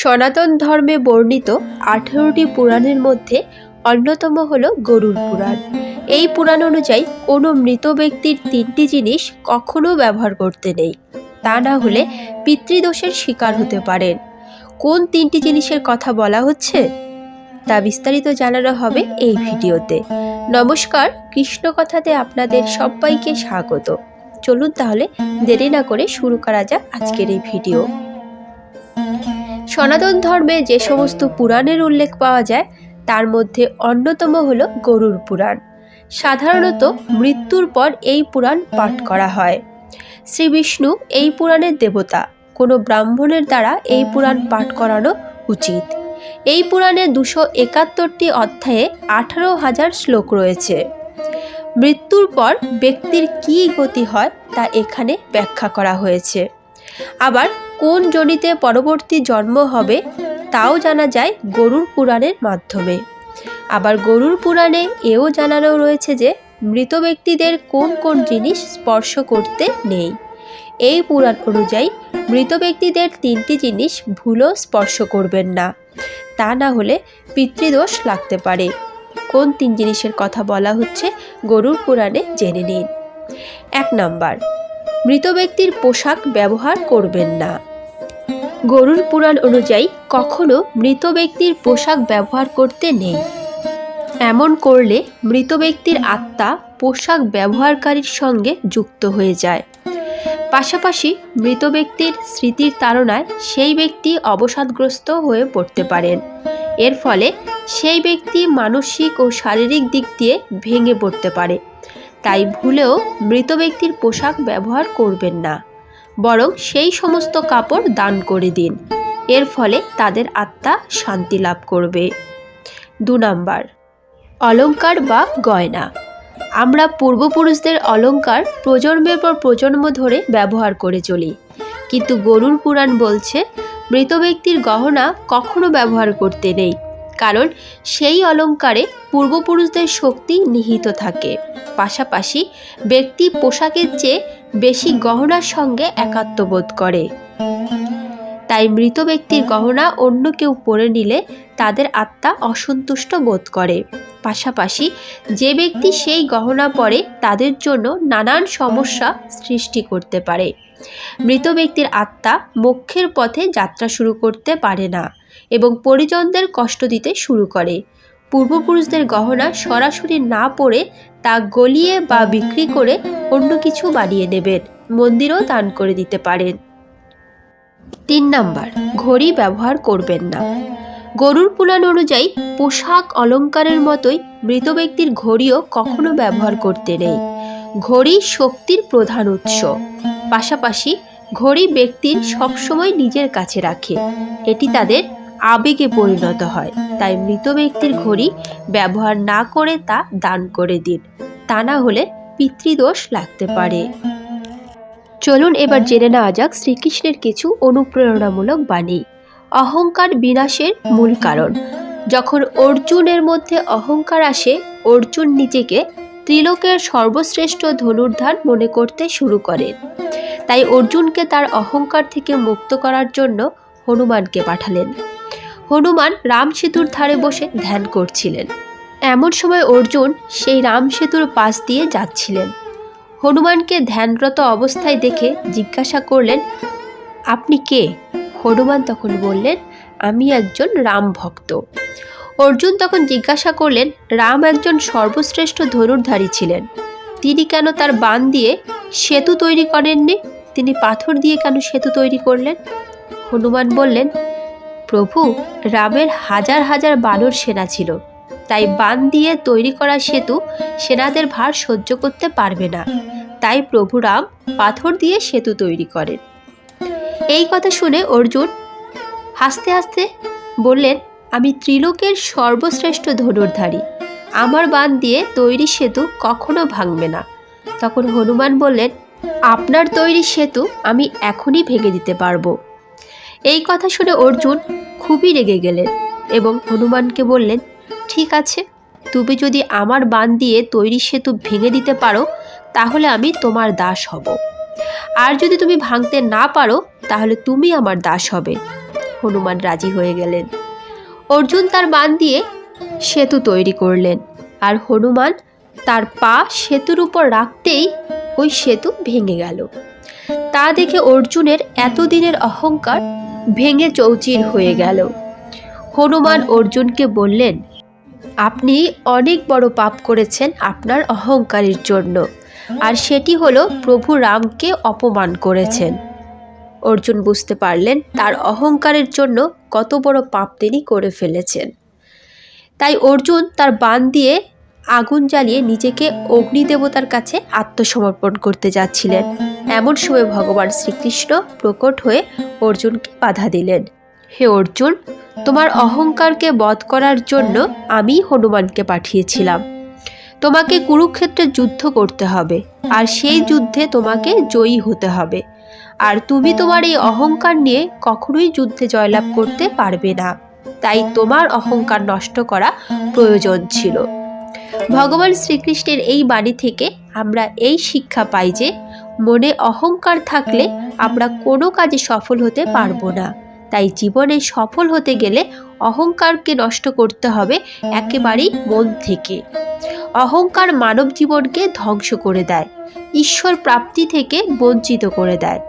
সনাতন ধর্মে বর্ণিত আঠেরোটি পুরাণের মধ্যে অন্যতম হল গরুর পুরাণ। এই পুরাণ অনুযায়ী কোনো মৃত ব্যক্তির তিনটি জিনিস কখনো ব্যবহার করতে নেই। তা না হলে পিতৃদোষের শিকার হতে পারেন। কোন তিনটি জিনিসের কথা বলা হচ্ছে? তা বিস্তারিত জানানো হবে এই ভিডিওতে। নমস্কার, কৃষ্ণ কথাতে আপনাদের সবাইকে স্বাগত। চলুন তাহলে দেরি না করে শুরু করা যাক আজকের এই ভিডিও। সনাতন ধর্মে যে সমস্ত পুরাণের উল্লেখ পাওয়া যায়, তার মধ্যে অন্যতম হল গরুর পুরাণ। সাধারণত মৃত্যুর পর এই পুরাণ পাঠ করা হয়। শ্রী বিষ্ণু এই পুরাণের দেবতা, কোনো ব্রাহ্মণের দ্বারা এই পুরাণ পাঠ করানো উচিত। এই পুরাণে দুশো একাত্তরটি অধ্যায়ে আঠারো হাজার শ্লোক রয়েছে। মৃত্যুর পর ব্যক্তির কী গতি হয়, তা এখানে ব্যাখ্যা করা হয়েছে। আবার কোন জনিতে পরবর্তী জন্ম হবে তাও জানা যায় গরুর পুরাণের মাধ্যমে। আবার গরুর পুরাণে এও জানানো রয়েছে যে মৃত ব্যক্তিদের কোন কোন জিনিস স্পর্শ করতে নেই। এই পুরাণ অনুযায়ী মৃত ব্যক্তিদের তিনটি জিনিস ভুলও স্পর্শ করবেন না। তা না হলে পিতৃদোষ লাগতে পারে। কোন তিন জিনিসের কথা বলা হচ্ছে গরুর পুরাণে জেনে নিন। এক নাম্বার মৃত ব্যক্তির পোশাক ব্যবহার করবেন না। গরুর পুরাণ অনুযায়ী কখনো মৃত ব্যক্তির পোশাক ব্যবহার করতে নেই। এমন করলে মৃত ব্যক্তির আত্মা পোশাক ব্যবহারকারীর সঙ্গে যুক্ত হয়ে যায়। পাশাপাশি মৃত ব্যক্তির স্মৃতির তাড়নায় সেই ব্যক্তি অবসাদগ্রস্ত হয়ে পড়তে পারেন। এর ফলে সেই ব্যক্তি মানসিক ও শারীরিক দিক দিয়ে ভেঙে পড়তে পারে। তাই ভুলেও মৃত ব্যক্তির পোশাক ব্যবহার করবেন না। বরং সেই সমস্ত কাপড় দান করে দিন। এর ফলে তাদের আত্মা শান্তি লাভ করবে। দু নম্বর অলংকার বা গয়না। আমরা পূর্বপুরুষদের অলংকার প্রজন্মের পর প্রজন্ম ধরে ব্যবহার করে চলি। কিন্তু গরুর পুরাণ বলছে, মৃত ব্যক্তির গহনা কখনো ব্যবহার করতে নেই। কারণ সেই অলংকারে পূর্বপুরুষদের শক্তি নিহিত থাকে। পাশাপাশি ব্যক্তি পোশাকের চেয়ে বেশি গহনার সঙ্গে একাত্মবোধ করে। তাই মৃত ব্যক্তির গহনা অন্য কেউ পরে নিলে তাদের আত্মা অসন্তুষ্ট বোধ করে। পাশাপাশি যে ব্যক্তি সেই গহনা পরে তাদের জন্য নানান সমস্যা সৃষ্টি করতে পারে। মৃত ব্যক্তির আত্মা মোক্ষের পথে যাত্রা শুরু করতে পারে না। এবং পরিজনদের কষ্ট দিতে শুরু করে। পূর্বপুরুষদের গহনা সরাসরি না পরে তা গলিয়ে বা বিক্রি করে অন্য কিছু বানিয়ে নেবেন, মন্দিরও দান করে দিতে পারেন। তিন নাম্বার, ঘড়ি ব্যবহার করবেন না। গরুর পুরাণ অনুযায়ী পোশাক অলংকারের মতোই মৃত ব্যক্তির ঘড়িও কখনো ব্যবহার করতে নেই। ঘড়ি শক্তির প্রধান উৎস। পাশাপাশি ঘড়ি ব্যক্তির সবসময় নিজের কাছে রাখে। এটি তাদের আবেগে পরিণত হয়। তাই মৃত ব্যক্তির ঘড়ি ব্যবহার না করে তা দান করে দিন। তা না হলে পিতৃদোষ লাগতে পারে। চলুন এবার জেনে নেওয়া যাক শ্রীকৃষ্ণের কিছু অনুপ্রেরণামূলক বাণী। অহংকার বিনাশের মূল কারণ। যখন অর্জুনের মধ্যে অহংকার আসে, অর্জুন নিজেকে ত্রিলোকের সর্বশ্রেষ্ঠ ধনুর্ধার মনে করতে শুরু করেন তাই অর্জুনকে তার অহংকার থেকে মুক্ত করার জন্য হনুমানকে পাঠালেন। হনুমান রাম সেতুর ধারে বসে ধ্যান করছিলেন। এমন সময় অর্জুন সেই রাম সেতুর পাশ দিয়ে যাচ্ছিলেন। হনুমানকে ধ্যানরত অবস্থায় দেখে জিজ্ঞাসা করলেন, আপনি কে? হনুমান তখন বললেন, আমি একজন রাম ভক্ত। অর্জুন তখন জিজ্ঞাসা করলেন, রাম একজন সর্বশ্রেষ্ঠ ধনুর্ধারী ছিলেন। তিনি কেন তার বান দিয়ে সেতু তৈরি করেননি? তিনি পাথর দিয়ে কেন সেতু তৈরি করলেন? হনুমান বললেন প্রভু রামের হাজার হাজার বানর সেনা ছিল। তাই বান দিয়ে তৈরি করা সেতু সেনাদের ভার সহ্য করতে পারবে না। তাই প্রভু রাম পাথর দিয়ে সেতু তৈরি করেন। এই কথা শুনে অর্জুন হাসতে হাসতে বললেন, আমি ত্রিলোকের সর্বশ্রেষ্ঠ ধনুর্ধারী। আমার বান দিয়ে তৈরি সেতু কখনো ভাঙবে না। তখন হনুমান বললেন, আপনার তৈরি সেতু আমি এখনই ভেঙে দিতে পারব। এই কথা শুনে অর্জুন খুবই রেগে গেলেন এবং হনুমানকে বললেন, ঠিক আছে, তুমি যদি আমার বান দিয়ে তৈরি সেতু ভেঙে দিতে পারো, তাহলে আমি তোমার দাস হব। আর যদি তুমি ভাঙতে না পারো, তাহলে তুমি আমার দাস হবে। হনুমান রাজি হয়ে গেলেন। অর্জুন তার বান দিয়ে সেতু তৈরি করলেন আর হনুমান তার পা সেতুর উপর রাখতেই ওই সেতু ভেঙে গেল। তা দেখে অর্জুনের এতদিনের অহংকার ভেঙে চৌচির হয়ে গেল। হনুমান অর্জুনকে বললেন, আপনি অনেক বড় পাপ করেছেন আপনার অহংকারের জন্য, আর সেটি হলো প্রভু রামকে অপমান করেছেন। অর্জুন বুঝতে পারলেন, তার অহংকারের জন্য কত বড় পাপ তিনি করে ফেলেছেন। তাই অর্জুন তার বান দিয়ে আগুন জ্বালিয়ে নিজেকে অগ্নিদেবতার কাছে আত্মসমর্পণ করতে যাচ্ছিলেন। এমন সময় ভগবান শ্রীকৃষ্ণ প্রকট হয়ে অর্জুনকে বাধা দিলেন। হে অর্জুন, তোমার অহংকারকে বধ করার জন্য আমি হনুমানকে পাঠিয়েছিলাম। তোমাকে কুরুক্ষেত্রে যুদ্ধ করতে হবে, আর সেই যুদ্ধে তোমাকে জয়ী হতে হবে। আর তুমি তোমার এই অহংকার নিয়ে কখনোই যুদ্ধে জয়লাভ করতে পারবে না। তাই তোমার অহংকার নষ্ট করা প্রয়োজন ছিল। ভগবান শ্রীকৃষ্ণের এই বাণী থেকে আমরা এই শিক্ষা পাই যে মনে অহংকার থাকলে আমরা কোনো কাজে সফল হতে পারব না। তাই জীবনে সফল হতে গেলে অহংকারকে নষ্ট করতে হবে একেবারেই মন থেকে। অহংকার মানব জীবনকে ধ্বংস করে দেয়, ঈশ্বর প্রাপ্তি থেকে বঞ্চিত করে দেয়।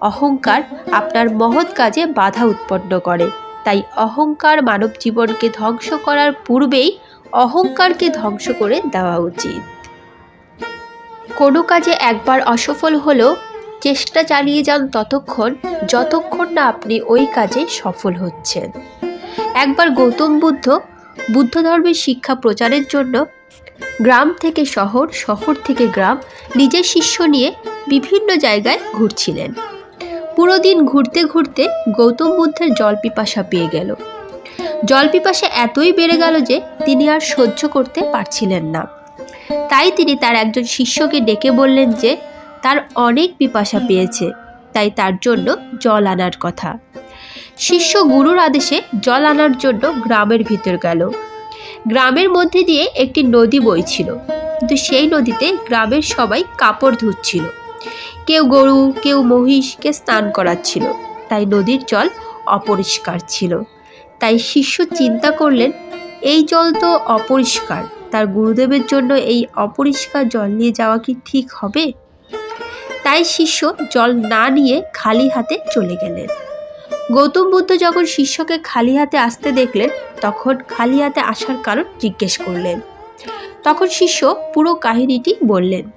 অহংকার আপনার মহৎ কাজে বাধা উৎপন্ন করে। তাই অহংকার মানব জীবনকে ধ্বংস করার পূর্বেই অহংকারকে ধ্বংস করে দেওয়া উচিত। কোনো কাজে একবার অসফল হলেও চেষ্টা চালিয়ে যান ততক্ষণ যতক্ষণ না আপনি ওই কাজে সফল হচ্ছেন। একবার গৌতম বুদ্ধ বুদ্ধ ধর্মের শিক্ষা প্রচারের জন্য গ্রাম থেকে শহর শহর থেকে গ্রাম নিজের শিষ্য নিয়ে বিভিন্ন জায়গায় ঘুরছিলেন। পুরো দিন ঘুরতে ঘুরতে গৌতম বুদ্ধের জল পিপাসা পেয়ে গেল। জল পিপাসা এতই বেড়ে গেল যে তিনি আর সহ্য করতে পারছিলেন না। তাই তিনি তার একজন শিষ্যকে ডেকে বললেন যে, তার অনেক পিপাসা পেয়েছে, তাই তার জন্য জল আনার কথা। শিষ্য গুরুর আদেশে জল আনার জন্য গ্রামের ভিতর গেল। গ্রামের মধ্যে দিয়ে একটি নদী বইছিল কিন্তু সেই নদীতে গ্রামের সবাই কাপড় ধুচ্ছিল। কেউ গরু, কেউ মহিষকে স্নান করাচ্ছিল। তাই নদীর জল অপরিষ্কার ছিল। তাই শিষ্য চিন্তা করলেন, এই জল তো অপরিষ্কার। তার গুরুদেবের জন্য এই অপরিষ্কার জল নিয়ে যাওয়া কি ঠিক হবে? তাই শিষ্য জল না নিয়ে খালি হাতে চলে গেলেন। গৌতম বুদ্ধ যখন শিষ্যকে খালি হাতে আসতে দেখলেন, তখন খালি হাতে আসার কারণ জিজ্ঞেস করলেন। তখন শিষ্য পুরো কাহিনীটি বললেন।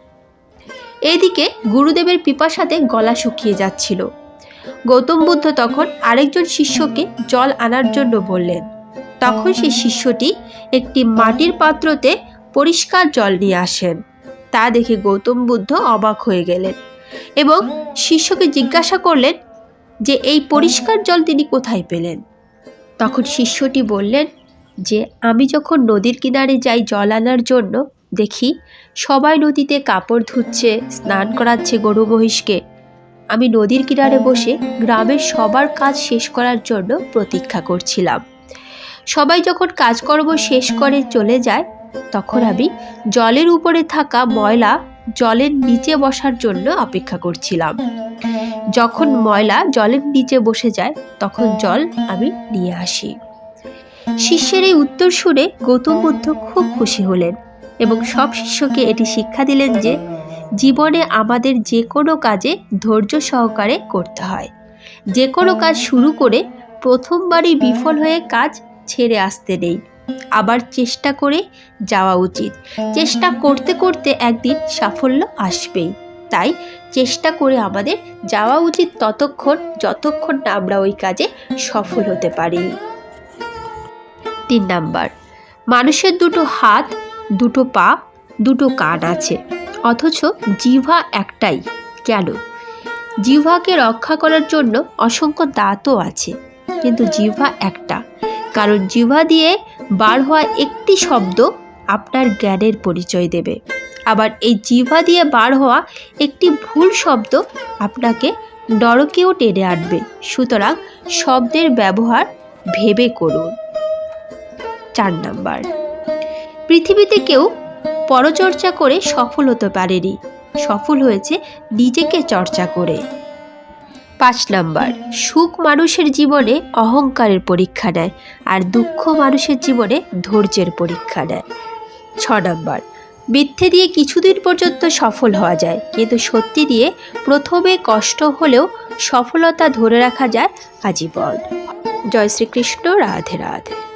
এদিকে গুরুদেবের পিপাসাতে গলা শুকিয়ে যাচ্ছিল। গৌতম বুদ্ধ তখন আরেকজন শিষ্যকে জল আনার জন্য বললেন তখন সেই শিষ্যটি একটি মাটির পাত্রতে পরিষ্কার জল নিয়ে আসেন। তা দেখে গৌতম বুদ্ধ অবাক হয়ে গেলেন এবং শিষ্যকে জিজ্ঞাসা করলেন যে, এই পরিষ্কার জল তিনি কোথায় পেলেন? তখন শিষ্যটি বললেন যে, আমি যখন নদীর কিনারে যাই জল আনার জন্য, দেখি সবাই নদীতে কাপড় ধুচ্ছে, স্নান করাচ্ছে গরু মহিষকে। আমি নদীর কিনারে বসে গ্রামের সবার কাজ শেষ করার জন্য প্রতীক্ষা করছিলাম। সবাই যখন কাজকর্ম শেষ করে চলে যায়, তখন আমি জলের উপরে থাকা ময়লা জলের নিচে বসার জন্য অপেক্ষা করছিলাম। যখন ময়লা জলের নিচে বসে যায়, তখন জল আমি নিয়ে আসি। শিষ্যের এই উত্তর শুনে গৌতম বুদ্ধ খুব খুশি হলেন এবং সব শিষ্যকে এটি শিক্ষা দিলেন যে, জীবনে আমাদের যে কোনো কাজে ধৈর্য সহকারে করতে হয়। যে কোনো কাজ শুরু করে প্রথমবারই বিফল হয়ে কাজ ছেড়ে আসতে নেই। আবার চেষ্টা করে যাওয়া উচিত। চেষ্টা করতে করতে একদিন সাফল্য আসবেই। তাই চেষ্টা করে আমাদের যাওয়া উচিত ততক্ষণ, যতক্ষণ না আমরা ওই কাজে সফল হতে পারি। তিন নাম্বার, মানুষের দুটো হাত, দুটো পা, দুটো কান আছে। অথচ জিভা একটাই। কেন? জিহ্বাকে রক্ষা করার জন্য অসংখ্য দাঁতও আছে। কিন্তু জিহ্বা একটা। কারণ জিহ্বা দিয়ে বার হওয়া একটি শব্দ আপনার জ্ঞানের পরিচয় দেবে। আবার এই জিহ্বা দিয়ে বার হওয়া একটি ভুল শব্দ আপনাকে নরকেও টেনে আনবে। সুতরাং শব্দের ব্যবহার ভেবে করুন। চার নাম্বার। পৃথিবীতে কেউ পরচর্চা করে সফল হতে পারেনি। সফল হয়েছে নিজেকে চর্চা করে। পাঁচ নাম্বার, সুখ মানুষের জীবনে অহংকারের পরীক্ষা নেয় আর দুঃখ মানুষের জীবনে ধৈর্যের পরীক্ষা নেয়। ছ নাম্বার, মিথ্যে দিয়ে কিছুদিন পর্যন্ত সফল হওয়া যায়, কিন্তু সত্যি দিয়ে প্রথমে কষ্ট হলেও সফলতা ধরে রাখা যায় আজীবন। জয় শ্রীকৃষ্ণ, রাধে রাধে।